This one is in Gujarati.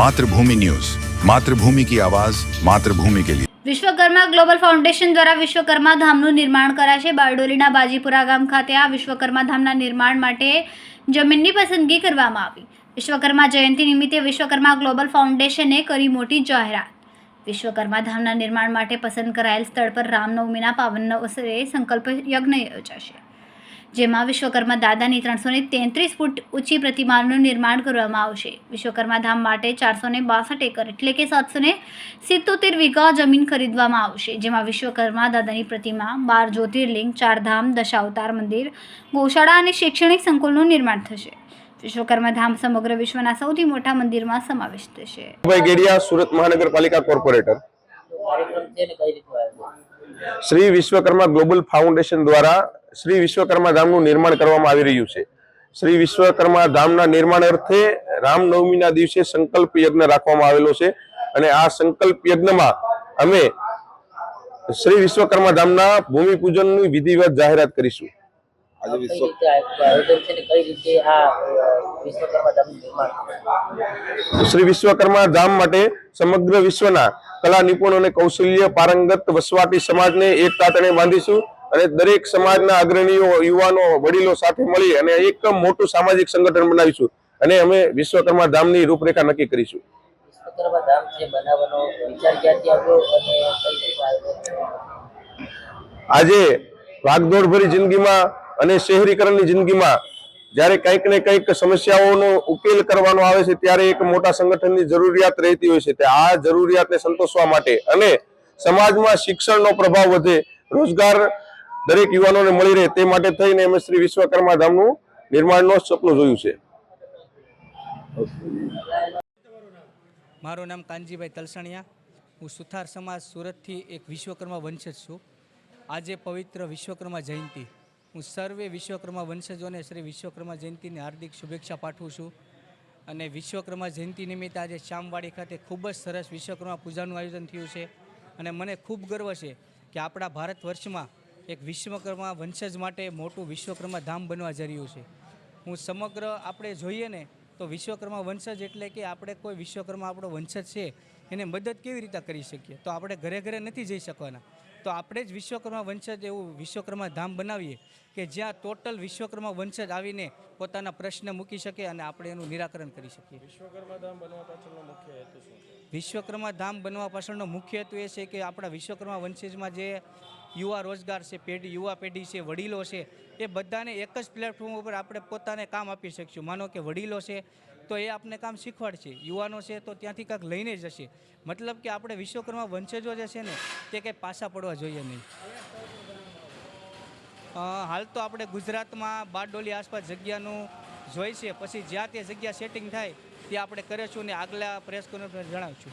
માતૃભૂમિ ન્યૂઝ. માતૃભૂમિ કી આવાઝ માતૃભૂમિ કે લીએ વિશ્વકર્મા ગ્લોબલ ફાઉન્ડેશન દ્વારા વિશ્વકર્મા ધામનું નિર્માણ કરાશે બારડોલીના બાજીપુરા ગામ ખાતે. આ વિશ્વકર્મા ધામના નિર્માણ માટે જમીનની પસંદગી કરવામાં આવી. વિશ્વકર્મા જયંતિ નિમિત્તે વિશ્વકર્મા ગ્લોબલ ફાઉન્ડેશને કરી મોટી જાહેરાત. વિશ્વકર્મા ધામના નિર્માણ માટે પસંદ કરાયેલ સ્થળ પર રામનવમીના પાવનના અવસરે સંકલ્પ યજ્ઞ યોજાશે. જેમાં વિશ્વકર્મા દાદાની ત્રણસો ને તેત્રીસ ફૂટ ઊંચી પ્રતિમાનું નિર્માણ કરવામાં આવશે. વિશ્વકર્મા ધામ માટે ચારસો ને બાસઠ એકર એટલે કે સાતસો ને સિત્તોતેર વીઘા જમીન ખરીદવામાં આવશે જેમાં વિશ્વકર્મા દાદાની પ્રતિમા બાર જ્યોતિર્લિંગ ચારધામ દશાવતાર મંદિર ગૌશાળા અને શૈક્ષણિક સંકુલનું નિર્માણ થશે. વિશ્વકર્મા ધામ સમગ્ર વિશ્વના સૌથી મોટા મંદિરમાં સમાવેશ થશે. ભાઈ ગેડિયા સુરત મહાનગરપાલિકા corporator. Shri Vishwakarma global foundation દ્વારા શ્રી વિશ્વકર્મા ધામનું નિર્માણ કરવામાં આવી રહ્યું છે. શ્રી વિશ્વકર્મા ધામના નિર્માણ અર્થે રામનવમીના દિવસે સંકલ્પ યજ્ઞ રાખવામાં આવેલો છે અને આ સંકલ્પ યજ્ઞમાં અમે શ્રી વિશ્વકર્મા ધામના ભૂમિપૂજનની વિધિવત જાહેરાત કરીશું? શ્રી વિશ્વકર્મા ધામ માટે સમગ્ર વિશ્વના કલા નિપુણ અને કૌશલ્ય પારંગત વસવાટી સમાજને એક તાતણે બાંધીશું. અને દરેક સમાજના અગ્રણીઓ યુવાનો વડીલો સાથે મળી અને એક મોટું સામાજિક સંગઠન બનાવીશું. અને અમે વિશ્વકર્મા ધામની રૂપરેખા નક્કી કરીશું. આજે ભાગદોડભરી જિંદગીમાં અને શહેરીકરણની જિંદગીમાં જ્યારે કંઈક ને કંઈક સમસ્યાઓનો ઉકેલ કરવાનો આવે છે ત્યારે એક મોટા સંગઠનની જરૂરિયાત રહેતી હોય છે તે આ જરૂરિયાતને સંતોષવા માટે. અને સમાજમાં શિક્ષણનો પ્રભાવ વધે રોજગાર દરેક યુવાનોને મળી રહે તે માટે થઈને અમે શ્રી વિશ્વકર્મા ધામનું નિર્માણનું સપનું જોયું છે. મારું નામ કાનજીભાઈ તલસણિયા. હું સુથાર સમાજ સુરતથી એક વિશ્વકર્મા વંશજ છું. આજે પવિત્ર વિશ્વકર્મા જયંતિ. હું સર્વે વિશ્વકર્મા વંશજોને શ્રી વિશ્વકર્મા જયંતિની હાર્દિક શુભેચ્છા પાઠવું છું. અને વિશ્વકર્મા જયંતિ નિમિત્તે આજે શ્યામવાડી ખાતે ખૂબ જ સરસ વિશ્વકર્મા પૂજાનું આયોજન થયું છે. અને મને ખૂબ ગર્વ છે કે આપણા ભારત વર્ષમાં એક વિશ્વકર્મા વંશજ માટે મોટું વિશ્વકર્મા ધામ બનવા જઈ રહ્યું છે. હું સમગ્ર આપણે જોઈએ ને તો વિશ્વકર્મા વંશજ એટલે કે આપણે કોઈ વિશ્વકર્મા આપણો વંશજ છે એને મદદ કેવી રીતે કરી શકીએ? તો આપણે ઘરે ઘરે નથી જઈ શકવાના. તો આપણે જ વિશ્વકર્મા વંશજ એવું વિશ્વકર્મા ધામ બનાવીએ કે જ્યાં ટોટલ વિશ્વકર્મા વંશજ આવીને પોતાના પ્રશ્ન મૂકી શકે અને આપણે એનું નિરાકરણ કરી શકીએ. વિશ્વકર્મા ધામ બનવા પાછળનો મુખ્ય હેતુ એ છે કે આપણા વિશ્વકર્મા વંશજમાં જે યુવા રોજગાર છે, પેઢી, યુવા પેઢી છે, વડીલો છે, એ બધાને એક જ પ્લેટફોર્મ ઉપર આપણે પોતાને કામ આપી શકીશું. માનો કે વડીલો છે, તો એ આપને કામ શીખવાડશે. યુવાનો છે, તો ત્યાંથી કાંઈક લઈને જશે. મતલબ કે આપણે વિશ્વકર્મા વંશજો જે છે ને, તે કંઈ પાછા પડવા જોઈએ નહીં. હાલ તો આપણે ગુજરાતમાં બારડોલી આસપાસ જગ્યાનું જોઈ છે. પછી જ્યાં તે જગ્યા સેટિંગ થાય તે આપણે કરીશું ને આગલા પ્રેસ કોન્ફરન્સ જણાવશું.